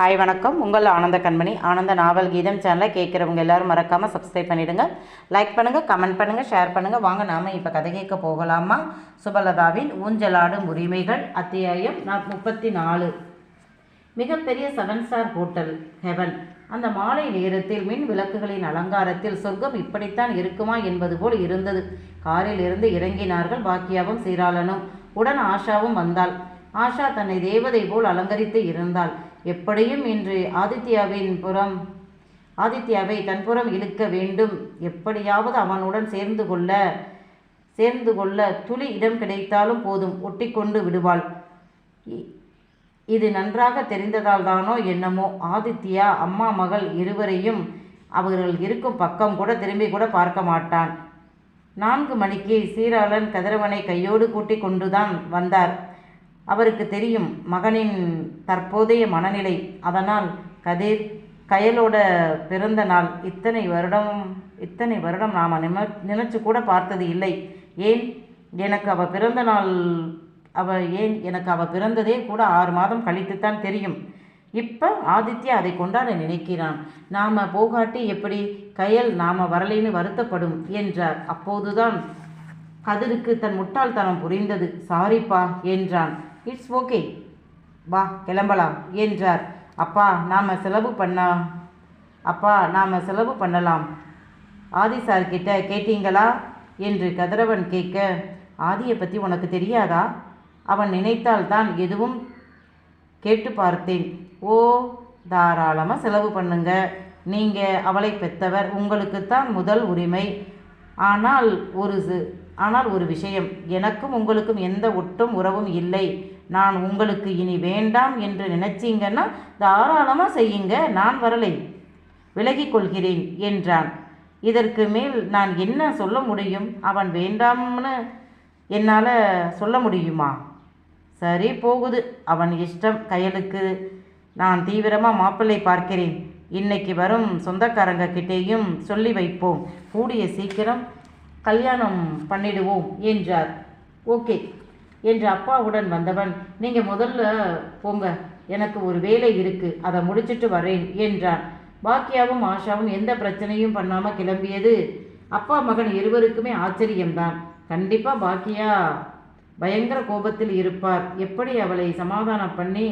Hi வணக்கம். உங்கள் ஆனந்த கண்மணி. ஆனந்த நாவல் கீதம் சேனலை கேட்குறவங்க எல்லாரும் மறக்காமல் சப்ஸ்கிரைப் பண்ணிவிடுங்க லைக் பண்ணுங்கள் கமெண்ட் பண்ணுங்கள் ஷேர் பண்ணுங்கள் வாங்க நாம் இப்போ கதை கேட்க போகலாமா? சுபலதாவின் ஊஞ்சலாடும் உரிமைகள் அத்தியாயம் முப்பத்தி நாலு மிகப்பெரிய செவன் ஸ்டார் ஹோட்டல் ஹெவன் அந்த மாலை நேரத்தில் மின் விளக்குகளின் அலங்காரத்தில் சொர்க்கம் இப்படித்தான் இருக்குமா என்பது போல் இருந்தது. காரில் இருந்து இறங்கினார்கள் பாக்கியாவும் சீராளனும். உடன் ஆஷாவும் வந்தாள். ஆஷா தன்னை தேவதை போல் அலங்கரித்து இருந்தாள். எப்படியும் இன்று ஆதித்யாவின் புறம் ஆதித்யாவை தன்புறம் இழுக்க வேண்டும். எப்படியாவது அவனுடன் சேர்ந்து கொள்ள சேர்ந்து கொள்ள துளி இடம் கிடைத்தாலும் போதும் ஒட்டிக்கொண்டு விடுவாள். இ- இது நன்றாக தெரிந்ததால் தானோ என்னமோ. ஆதித்யா அம்மா மகள் இருவரையும் அவர்கள் இருக்கும் பக்கம் கூட திரும்பி கூட பார்க்க மாட்டான். நான்கு மணிக்கு சீராளன் கதிரவனை கையோடு கூட்டிக் கொண்டுதான் வந்தார். அவருக்கு தெரியும் மகனின் தற்போதைய மனநிலை. அதனால் கதிர் கயலோட பிறந்த நாள். இத்தனை வருடம் இத்தனை வருடம் நாம் நிம நினைச்சு கூட பார்த்தது இல்லை. ஏன் எனக்கு அவள் பிறந்த நாள் அவள் ஏன் எனக்கு அவள் பிறந்ததே கூட ஆறு மாதம் கழித்துத்தான் தெரியும். இப்போ ஆதித்யா அதை கொண்டாட நினைக்கிறான். நாம் போகாட்டி எப்படி கயல் நாம் வரலைன்னு வருத்தப்படும் என்றார். அப்போதுதான் கதிருக்கு தன் முட்டாள்தனம் புரிந்தது. சாரிப்பா என்றான். It's okay. வா கிளம்பலாம் என்றார். அப்பா நாம் செலவு பண்ணா அப்பா நாம் செலவு பண்ணலாம். ஆதி சார் கிட்ட கேட்டீங்களா? என்று கதிரவன் கேட்க ஆதியை பற்றி உனக்கு தெரியாதா? அவன் நினைத்தால்தான் எதுவும் கேட்டு பார்த்தேன். ஓ தாராளமாக செலவு பண்ணுங்க. நீங்கள் அவளை பெற்றவர் உங்களுக்குத்தான் முதல் உரிமை. ஆனால் ஒரு ஆனால் ஒரு விஷயம் எனக்கும் உங்களுக்கும் எந்த ஒட்டும் உறவும் இல்லை. நான் உங்களுக்கு இனி வேண்டாம் என்று நினைச்சீங்கன்னா தாராளமாக செய்யுங்க நான் வரலை. விலகிக் கொள்கிறேன் என்றான். இதற்கு மேல் நான் என்ன சொல்ல முடியும்? அவன் வேண்டாம்னு என்னால் சொல்ல முடியுமா? சரி போகுது அவன் இஷ்டம் கையலுக்கு. நான் தீவிரமாக மாப்பிள்ளை பார்க்கிறேன். இன்னைக்கு வரும் சொந்தக்காரங்க கிட்டேயும் சொல்லி வைப்போம். கூடிய சீக்கிரம் கல்யாணம் பண்ணிடுவோம் என்றார். ஓகே என்று அப்பாவுடன் வந்தவன் நீங்கள் முதல்ல போங்க எனக்கு ஒரு வேலை இருக்குது அதை முடிச்சிட்டு வரேன் என்றான். பாக்கியாவும் ஆஷாவும் எந்த பிரச்சனையும் பண்ணாமல் கிளம்பியது. அப்பா மகன் இருவருக்குமே ஆச்சரியம்தான். கண்டிப்பாக பாக்கியா பயங்கர கோபத்தில் இருப்பார். எப்படி அவளை சமாதானம் பண்ணி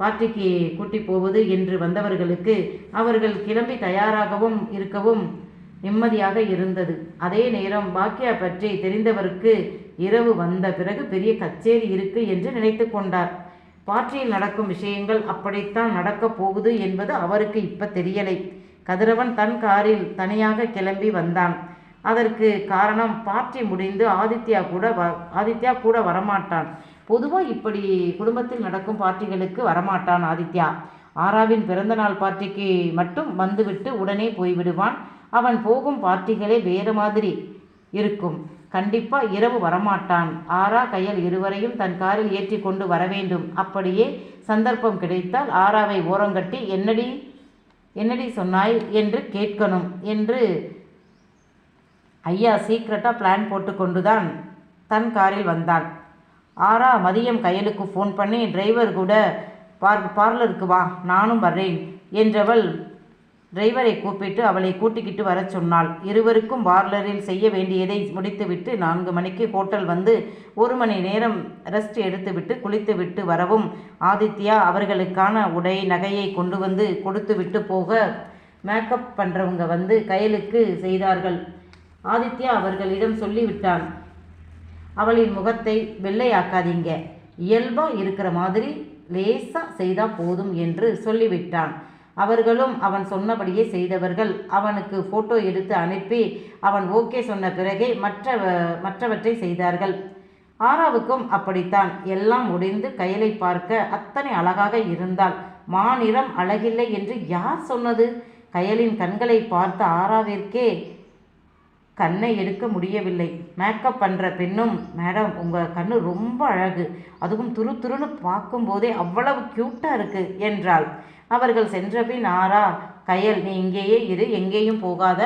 பார்ட்டிக்கு கூட்டி போவது என்று வந்தவர்களுக்கு அவர்கள் கிளம்பி தயாராகவும் இருக்கவும் நிம்மதியாக இருந்தது. அதே நேரம் பாக்கியா பற்றி தெரிந்தவருக்கு இரவு வந்த பிறகு பெரிய கச்சேரி இருக்கு என்று நினைத்து கொண்டார். பார்ட்டியில் நடக்கும் விஷயங்கள் அப்படித்தான் நடக்கப் போகுது என்பது அவருக்கு இப்ப தெரியலை. கதிரவன் தன் காரில் தனியாக கிளம்பி வந்தான். அதற்கு காரணம் பார்ட்டி முடிந்து ஆதித்யா கூட வ ஆதித்யா கூட வரமாட்டான். பொதுவாக இப்படி குடும்பத்தில் நடக்கும் பார்ட்டிகளுக்கு வரமாட்டான் ஆதித்யா. ஆராவின் பிறந்தநாள் பார்ட்டிக்கு மட்டும் வந்துவிட்டு உடனே போய்விடுவான். அவன் போகும் பார்ட்டிகளே வேறு மாதிரி இருக்கும். கண்டிப்பா இரவு வரமாட்டான். ஆரா கையல் இருவரையும் தன் காரில் ஏற்றி கொண்டு வர வேண்டும். அப்படியே சந்தர்ப்பம் கிடைத்தால் ஆராவை ஓரங்கட்டி என்னடி என்னடி சொன்னாய் என்று கேட்கணும் என்று ஐயா சீக்கிரட்டாக பிளான் போட்டு கொண்டு தான் தன் காரில் வந்தான். ஆரா மதியம் கையலுக்கு ஃபோன் பண்ணி டிரைவர் கூட பார் பார்லருக்கு வா நானும் வர்றேன் என்றவள் டிரைவரை கூப்பிட்டு அவளை கூட்டிக்கிட்டு வரச் சொன்னாள். இருவருக்கும் பார்லரில் செய்ய வேண்டியதை முடித்துவிட்டு நான்கு மணிக்கு ஹோட்டல் வந்து ஒரு மணி நேரம் ரெஸ்ட் எடுத்துவிட்டு குளித்துவிட்டு வரவும் ஆதித்யா அவர்களுக்கான உடை நகையை கொண்டு வந்து கொடுத்துவிட்டு போக மேக்கப் பண்ணுறவங்க வந்து கையலுக்கு செய்தார்கள். ஆதித்யா அவர்களிடம் சொல்லிவிட்டான் அவளின் முகத்தை வெள்ளையாக்காதீங்க. இயல்பாக இருக்கிற மாதிரி லேசாக செய்தால் போதும் என்று சொல்லிவிட்டான். அவர்களும் அவன் சொன்னபடியே செய்தவர்கள். அவனுக்கு போட்டோ எடுத்து அனுப்பி அவன் ஓகே சொன்ன பிறகே மற்ற மற்றவற்றை செய்தார்கள். ஆராவுக்கும் அப்படித்தான். எல்லாம் முடிந்து கையலை பார்க்க அத்தனை அழகாக இருந்தாள். மாநிறம் அழகில்லை என்று யார் சொன்னது? கயலின் கண்களை பார்த்த ஆராவிற்கே கண்ணை எடுக்க முடியவில்லை. மேக்கப் பண்ணுற பெண்ணும் மேடம் உங்கள் கண்ணு ரொம்ப அழகு. அதுவும் துரு துருன்னு பார்க்கும்போதே அவ்வளவு க்யூட்டாக இருக்குது என்றாள். அவர்கள் சென்றபின் ஆரா கயல் நீ இங்கேயே இரு எங்கேயும் போகாத.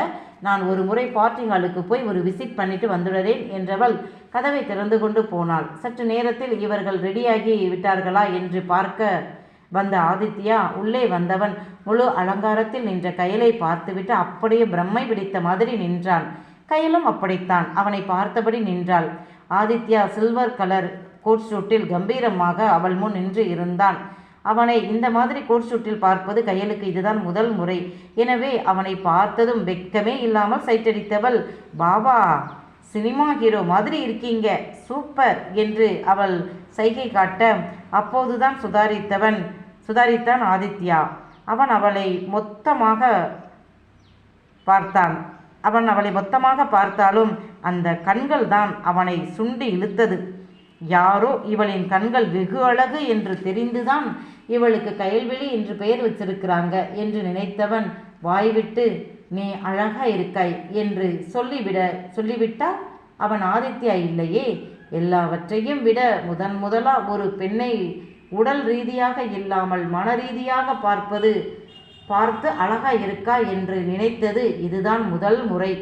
நான் ஒரு முறை பார்ட்டி ஹாலுக்கு போய் ஒரு விசிட் பண்ணிட்டு வந்துடுறேன் என்றவள் கதவை திறந்து கொண்டு போனாள். சற்று நேரத்தில் இவர்கள் ரெடியாகி விட்டார்களா? என்று பார்க்க வந்த ஆதித்யா உள்ளே வந்தவன் முழு அலங்காரத்தில் நின்ற கயலை பார்த்துவிட்டு அப்படியே பிரம்மை பிடித்த மாதிரி நின்றான். கயலும் அப்படித்தான் அவனை பார்த்தபடி நின்றாள். ஆதித்யா சில்வர் கலர் கோட் சூட்டில் கம்பீரமாக அவள் முன் நின்று இருந்தான். அவனை இந்த மாதிரி கோட் ஷூட்டில் பார்ப்பது கையலுக்கு இதுதான் முதல் முறை. எனவே அவனை பார்த்ததும் வெட்கமே இல்லாமல் சைட்டடித்தவள் பாபா சினிமா ஹீரோ மாதிரி இருக்கீங்க சூப்பர் என்று அவள் சைகை காட்ட அப்போதுதான் சுதாரித்தவன் சுதாரித்தான் ஆதித்யா. அவன் அவளை மொத்தமாக பார்த்தான். அவன் அவளை மொத்தமாக பார்த்தாலும் அந்த கண்கள் தான் அவனை சுண்டி இழுத்தது. யாரோ இவளின் கண்கள் வெகு அழகு என்று தெரிந்துதான் இவளுக்கு கயல்விழி என்று பெயர் வச்சிருக்கிறாங்க என்று நினைத்தவன் வாய்விட்டு நீ அழகா இருக்காய் என்று சொல்லிவிட சொல்லிவிட்டா அவன் ஆதித்யா இல்லையே. எல்லாவற்றையும் விட முதன் முதலா ஒரு பெண்ணை உடல் ரீதியாக இல்லாமல் மன ரீதியாக பார்ப்பது பார்த்து அழகா இருக்கா என்று நினைத்தது இதுதான் முதல் முறை.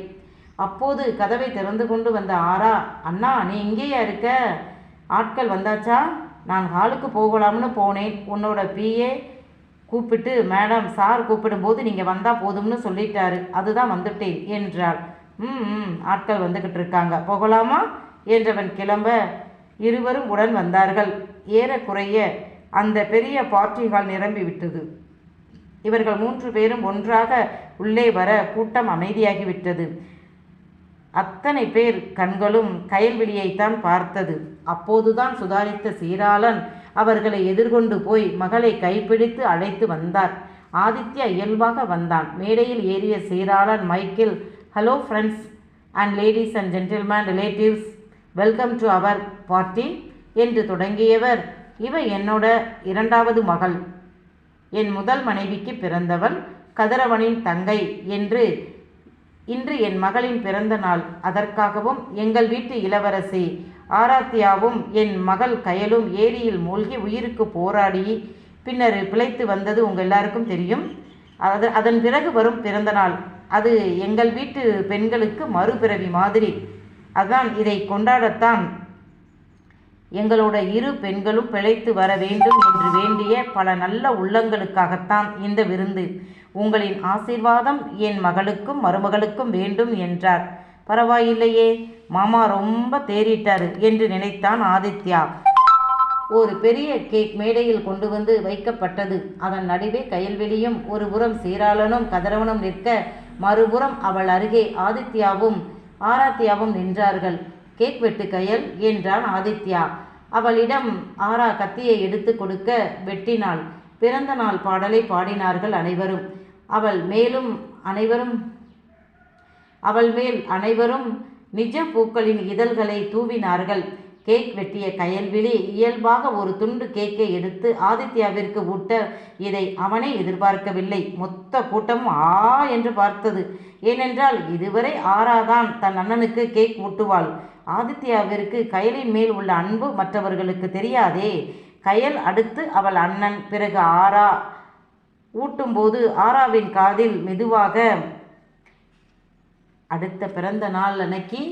அப்போது கதவை திறந்து கொண்டு வந்த ஆரா அண்ணா நீ இங்கேயா இருக்க? ஆட்கள் வந்தாச்சா? நான் ஹாலுக்கு போகலாம்னு போனேன். உன்னோட பிஏ கூப்பிட்டு மேடம் சார் கூப்பிடும்போது நீங்கள் வந்தால் போதும்னு சொல்லிட்டாரு. அதுதான் வந்துட்டேன் என்றாள். ம் ம் ஆட்கள் வந்துக்கிட்டு இருக்காங்க. போகலாமா? என்றவன் கிளம்ப இருவரும் உடன் வந்தார்கள். ஏறக்குறைய அந்த பெரிய பார்ட்டி ஹால் நிரம்பி விட்டது. இவர்கள் மூன்று பேரும் ஒன்றாக உள்ளே வர கூட்டம் அமைதியாகிவிட்டது. அத்தனை பேர் கண்களும் கயல்விழியைத்தான் பார்த்தது. அப்போதுதான் சுதாரித்த சீராளன் அவர்களை எதிர்கொண்டு போய் மகளை கைப்பிடித்து அழைத்து வந்தார். ஆதித்யா இயல்பாக வந்தான். மேடையில் ஏறிய Seeralan Michael hello friends and ladies and gentleman relatives welcome to our party என்று தொடங்கியவர் இவ என்னோட இரண்டாவது மகள். என் முதல் மனைவிக்கு பிறந்தவள் கதிரவனின் தங்கை என்று இன்று என் மகளின் பிறந்த நாள். அதற்காகவும் எங்கள் வீட்டு இளவரசி ஆராத்தியாவும் என் மகள் கயலும் ஏரியில் மூழ்கி உயிருக்கு போராடி பின்னர் பிழைத்து வந்தது உங்கள் எல்லாருக்கும் தெரியும். அது அதன் பிறகு வரும் பிறந்த நாள். அது எங்கள் வீட்டு பெண்களுக்கு மறுபிறவி மாதிரி. அதான் இதை கொண்டாடத்தான் எங்களோட இரு பெண்களும் பிழைத்து வர வேண்டும் என்று வேண்டிய பல நல்ல உள்ளங்களுக்காகத்தான் இந்த விருந்து. உங்களின் ஆசீர்வாதம் என் மகளுக்கும் மருமகளுக்கும் வேண்டும் என்றார். பரவாயில்லையே மாமா ரொம்ப தேறிட்டாரு என்று நினைத்தான் ஆதித்யா. ஒரு பெரிய கேக் மேடையில் கொண்டு வந்து வைக்கப்பட்டது. அதன் நடுவே கயல்வெளியும் ஒரு புறம் சீராளனும் கதிரவனும் நிற்க மறுபுறம் அவள் அருகே ஆதித்யாவும் ஆராத்யாவும் நின்றார்கள். கேக் வெட்டு கயல் என்றான் ஆதித்யா. அவளிடம் ஆரா கத்தியை எடுத்து கொடுக்க வெட்டினாள். பிறந்த நாள் பாடலை பாடினார்கள் அனைவரும். அவள் மேலும் அனைவரும் அவள் மேல் அனைவரும் நிஜ பூக்களின் இதழ்களை தூவினார்கள். கேக் வெட்டிய கயல்விழி இயல்பாக ஒரு துண்டு கேக்கை எடுத்து ஆதித்யாவிற்கு ஊட்ட இதை அவனே எதிர்பார்க்கவில்லை. மொத்த கூட்டமும் ஆ என்று பார்த்தது. ஏனென்றால் இதுவரை ஆறாதான் தன் அண்ணனுக்கு கேக் ஊட்டுவாள். ஆதித்யாவிற்கு கயலின் மேல் உள்ள அன்பு மற்றவர்களுக்கு தெரியாதே. கயல் அடுத்து அவள் அண்ணன். பிறகு ஆரா ஊட்டும்போது ஆராவின் காதில் மெதுவாக அடுத்த பிறந்த நாள் அன்னைக்கு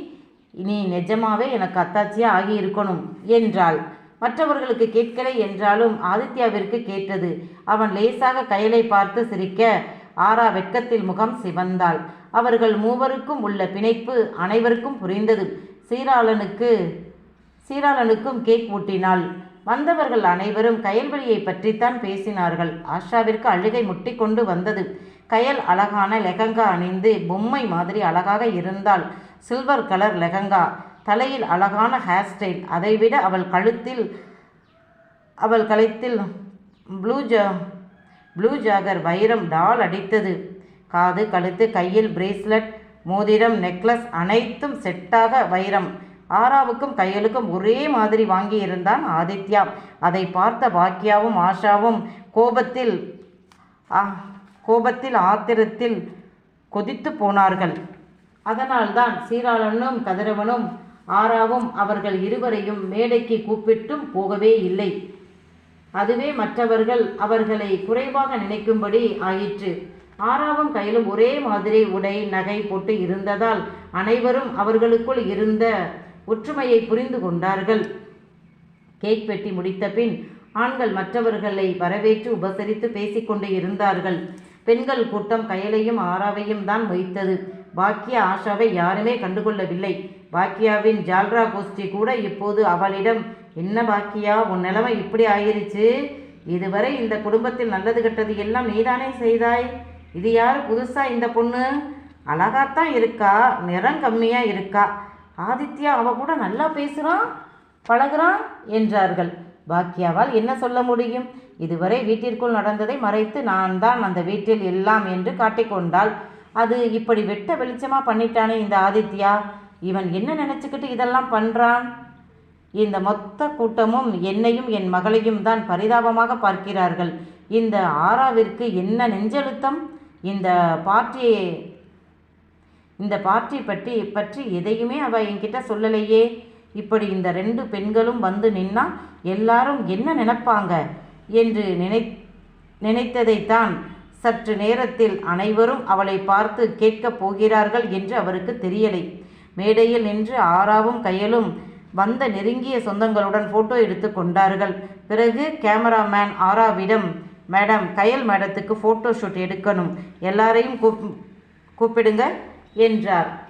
நீ நிஜமாவே எனக்கு அத்தாச்சியாக ஆகி இருக்கணும் என்றாள். மற்றவர்களுக்கு கேட்கலை என்றாலும் ஆதித்யாவிற்கு கேட்டது. அவன் லேசாக கையலை பார்த்து சிரிக்க ஆரா வெட்கத்தில் முகம் சிவந்தாள். அவர்கள் மூவருக்கும் உள்ள பிணைப்பு அனைவருக்கும் புரிந்தது. சீராளனுக்கு சீராளனுக்கும் கேக் ஊட்டினாள். வந்தவர்கள் அனைவரும் கயல்வெளியை பற்றித்தான் பேசினார்கள். ஆஷாவிற்கு அழுகை முட்டிக்கொண்டு வந்தது. கயல் அழகான லெகங்கா அணிந்து பொம்மை மாதிரி அழகாக இருந்தால் சில்வர் கலர் லெஹங்கா தலையில் அழகான ஹேர் ஸ்டைல். அதைவிட அவள் கழுத்தில் அவள் கழுத்தில் ப்ளூ ஜா ப்ளூ ஜாகர் வைரம் டால் அடித்தது. காது கழுத்து கையில் பிரேஸ்லெட் மோதிரம் நெக்லஸ் அனைத்தும் செட்டாக வைரம். ஆராவுக்கும் கையலுக்கும் ஒரே மாதிரி வாங்கியிருந்தான் ஆதித்யா. அதை பார்த்த பாக்கியாவும் ஆஷாவும் கோபத்தில் ஆ கோபத்தில் ஆத்திரத்தில் கொதித்து போனார்கள். அதனால்தான் சீராளனும் கதிரவனும் ஆறாவும் அவர்கள் இருவரையும் மேடைக்கு கூப்பிட்டும் போகவே இல்லை. அதுவே மற்றவர்கள் அவர்களை குறைவாக நினைக்கும்படி ஆயிற்று. ஆறாவும் கையிலும் ஒரே மாதிரி உடை நகை போட்டு இருந்ததால் அனைவரும் அவர்களுக்குள் இருந்த ஒற்றுமையை புரிந்து கொண்டார்கள். கேக் வெட்டி முடித்த பின் ஆண்கள் மற்றவர்களை வரவேற்று உபசரித்து பேசிக்கொண்டு இருந்தார்கள். பெண்கள் கூட்டம் கயலையும் ஆறாவையும் தான் வைத்தது. பாக்கியா ஆஷாவை யாருமே கண்டுகொள்ளவில்லை. பாக்கியாவின் ஜால்ரா கோஷ்டி கூட இப்போது அவளிடம் என்ன பாக்கியா உன் நிலைமை இப்படி ஆயிருச்சு? இதுவரை இந்த குடும்பத்தில் நல்லது கெட்டது எல்லாம் நீதானே செய்தாய்? இது யார் புதுசா இந்த பொண்ணு? அழகாத்தான் இருக்கா நிறம் கம்மியாக இருக்கா? ஆதித்யா அவ கூட நல்லா பேசுகிறான் பழகுறான் என்றார்கள். பாக்கியாவால் என்ன சொல்ல முடியும்? இதுவரை வீட்டிற்குள் நடந்ததை மறைத்து நான் தான் அந்த வீட்டில் எல்லாம் என்று காட்டிக்கொண்டாள் அது இப்படி வெட்ட வெளிச்சமாக பண்ணிட்டானே இந்த ஆதித்யா. இவன் என்ன நினச்சிக்கிட்டு இதெல்லாம் பண்ணுறான் இந்த மொத்த கூட்டமும் என்னையும் என் மகளையும் தான் பரிதாபமாக பார்க்கிறார்கள். இந்த ஆறாவிற்கு என்ன நெஞ்செழுத்தம்? இந்த பார்ட்டி இந்த பார்ட்டி பற்றி பற்றி எதையுமே அவள் என்கிட்ட சொல்லலையே. இப்படி இந்த ரெண்டு பெண்களும் வந்து நின்னா எல்லாரும் என்ன நினைப்பாங்க? என்று நினை நினைத்ததைத்தான் சற்று நேரத்தில் அனைவரும் அவளை பார்த்து கேட்கப் போகிறார்கள் என்று அவருக்கு தெரியலை. மேடையில் நின்று ஆராவும் கையலும் வந்த நெருங்கிய சொந்தங்களுடன் போட்டோ எடுத்து கொண்டார்கள். பிறகு கேமராமேன் ஆராவிடம் மேடம் கயல் மேடத்துக்கு ஃபோட்டோ ஷூட் எடுக்கணும். எல்லாரையும் கூப் கூப்பிடுங்க. என்றார்.